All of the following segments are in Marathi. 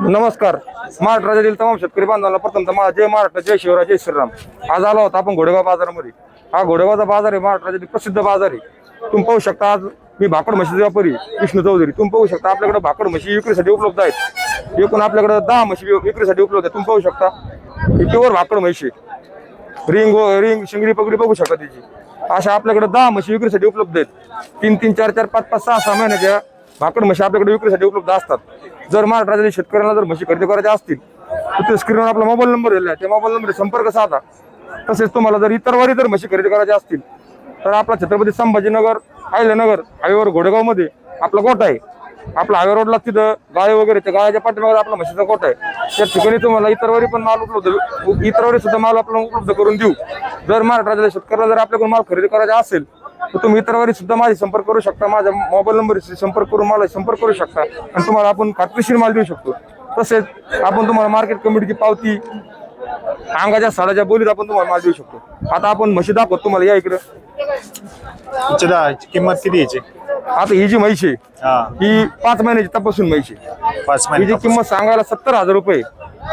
नमस्कार. महाराष्ट्र राज्यातील तमाम शेतकरी बांधवांना प्रथमतः मा- जय महाराष्ट्र जय शिवराय जय श्रीराम. आज आलो होता आपण घोडेगाव बाजारामध्ये. हा घोडेगावचा बाजार आहे महाराष्ट्र राज्यातील प्रसिद्ध बाजार आहे. तुम्ही पाहू शकता आज मी भाकड म्हशीचा व्यापारी विष्णू चौधरी. तुम्ही पाहू शकता आपल्याकडे भाकड म्हशी विक्रीसाठी उपलब्ध आहेत. एकूण आपल्याकडे दहा म्हशी विक्रीसाठी उपलब्ध आहेत. तुम्ही पाहू शकता ही प्युअर भाकड म्हशी रिंग रिंग शिंगडी पगडी बघू शकता तिची अशा आपल्याकडे दहा म्हशी विक्रीसाठी उपलब्ध आहेत. तीन तीन चार चार पाच पाच सहा सहा महिन्याच्या भाकड म्हशी आपल्याकडे विक्रीसाठी उपलब्ध असतात. जर महाराष्ट्र शेतकऱ्यांना जर म्हशी खरेदी करायच्या असतील तर ते स्क्रीनवर आपला मोबाईल नंबर दिला आहे. त्या मोबाईल नंबर संपर्क साधा. तसेच तुम्हाला जर इतर वारी जर म्हशी खरेदी करायच्या असतील तर आपला छत्रपती संभाजीनगर आयल्यानगर हायवेवर घोडेगावमध्ये आपला गोठा आहे. आपला हायवे रोडला तिथं गाय वगैरे त्या गाळ्याच्या पाठीमागे आपला म्हशीचा गोठा आहे. त्या ठिकाणी तुम्हाला इतरवारी पण माल उपलब्ध इतरवारी सुद्धा माल आपल्याला उपलब्ध करून देऊ. जर महाराष्ट्राच्या शेतकऱ्याला जर आपल्याकडून माल खरेदी करायचा असेल तर तुम्ही इतरवारी सुद्धा माझी संपर्क करू शकता. माझ्या मोबाईल नंबरशी संपर्क करून मला संपर्क करू शकता. आणि तुम्हाला आपण खात्रीशीर माल देऊ शकतो. तसेच आपण तुम्हाला मार्केट कमिटीची पावती अंगाच्या साडाच्या बोलीत आपण तुम्हाला माल देऊ शकतो. आता आपण म्हशी दाखवतो तुम्हाला. या इकडं. किंमत किती याची आता ही जी आहे हा. ही पाच महिन्याची तपासून आहे. पाच हिची महिने किंमत सांगायला सत्तर हजार रुपये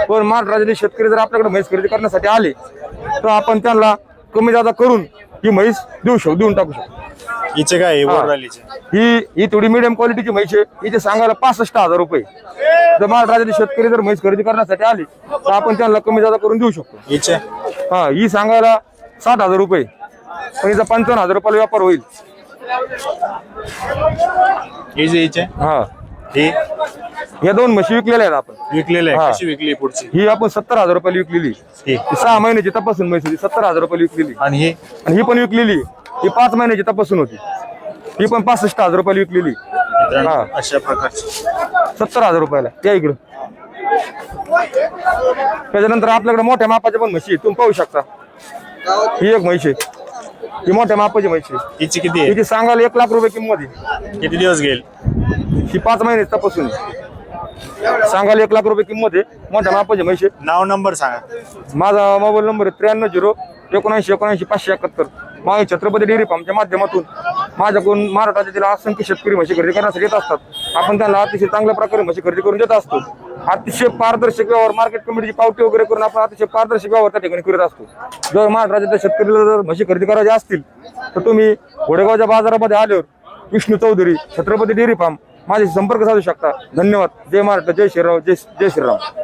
पण महाराष्ट्र राज्यातील शेतकरी जर आपल्याकडे म्हैस खरेदी करण्यासाठी आले तर आपण त्यांना कमी जादा करून ही म्हैस देऊ शकतो देऊन टाकू शकतो. हिचे काय हा. ओरडालीचे ही ही थोडी मिडियम क्वालिटीची म्हैस आहे. हिचे सांगायला पासष्ट हजार रुपये. जर महाराष्ट्र राज्यातील शेतकरी जर म्हैस खरेदी करण्यासाठी आले तर आपण त्यांना कमी जादा करून देऊ शकतो. हिचे? हा ही सांगायला साठ हजार रुपये. पण हिचा पंचावन्न हजार रुपयाला व्यापार होईल. हिचे हिचे? हा. ही या दोन म्हशी विकलेल्या आहेत आपण. विकलेले हा. आहे कशी विकली पुढची? ही आपण सत्तर हजार रुपयाला विकलेली. ही. ही सहा महिन्याची तपासून म्हैस होती सत्तर हजार रुपयाला विकलेली. आणि ही? आणि ही पण विकलेली. ही पाच महिन्याची तपासून होती. ही पण पासष्ट हजार रुपयाला विकलेली. मित्रांनो, हा. अशा प्रकारची. सत्तर हजार रुपयाला. त्या इकडं. त्याच्यानंतर आपल्याकडे मोठ्या मापाच्या पण म्हशी आहेत. तुम्ही पाहू शकता. ही एक म्हैस आहे. ही मोठ्या मापाची आहे. हिची किती आहे? हिची सांगायला एक लाख रुपये किंमत आहे. किती दिवस घेईल? ही पाच महिन्याची तपासून. आहे. सांगायला एक लाख रुपये किंमत आहे. मोठ्या मापाची म्हैस नाव नंबर सांगा. माझा मोबाईल नंबर आहे त्र्याण्णव झिरो एकोणऐंशी एकोणऐंशी पाचशे एकाहत्तर. माझे छत्रपती डेअरी फार्मच्या माध्यमातून माझ्याकडून महाराष्ट्रातील असंख्य शेतकरी म्हशी खरेदी करण्यासाठी येत असतात. आपण त्यांना अतिशय चांगल्या प्रकारे म्हशी खरेदी करून देत असतो. अतिशय पारदर्शक व्यवहार मार्केट कमिटीची पावती वगैरे करून आपण अतिशय पारदर्शक व्यवहार त्या ठिकाणी करत असतो. जर महाराष्ट्राच्या शेतकऱ्याला जर म्हशी खरेदी करायच्या असतील तर तुम्ही घोडेगावच्या बाजारामध्ये आल्यावर विष्णू चौधरी छत्रपती डेअरी फार्म माझ्याशी संपर्क साधू शकता. धन्यवाद. जय महाराष्ट्र. जय श्रीराम जय जय श्रीराम